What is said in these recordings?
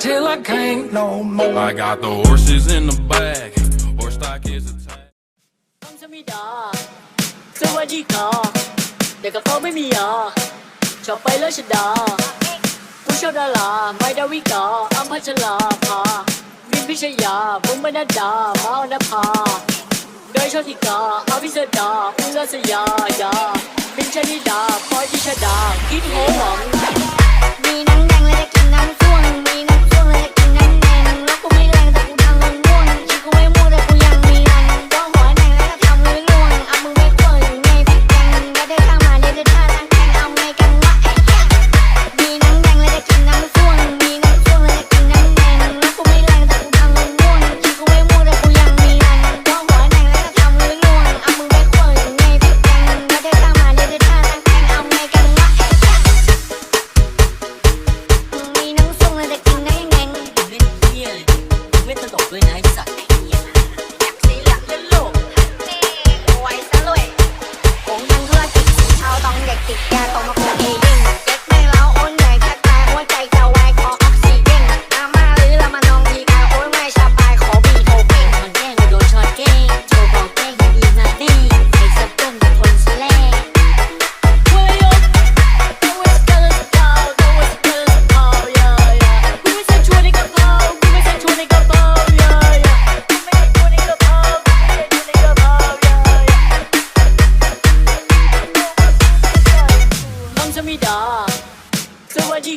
till I can't no more. I got the horses in the back. Horse stock is a มิดาสวัสดีค่ะเด็กกรเป๋าไม่มียาชอบไปแล้วชดาผู้ชอบดาราไม่ดาวิกาอัมพชลาภาวินพิชยาบุ๋มบรรดามาอนภาโดยโชติกาอภิสดาอุลสยายาเป็นชนิดาพอยดิชดาคิดโหหวัง มีนัง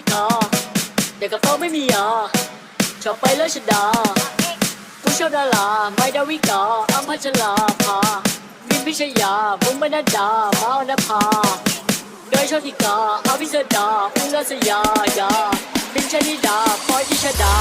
คอแต่กับเขาไม่มียอชอบไปแล้วฉันดอกูชอบดาราไม่ดาวิกาอัมพัชลาพามินพิชยาบุ้มบรรดาบ้าอนภาเดอยโชติกาอภิสดาอุลสยายาพินชนิดาพลอยิชดา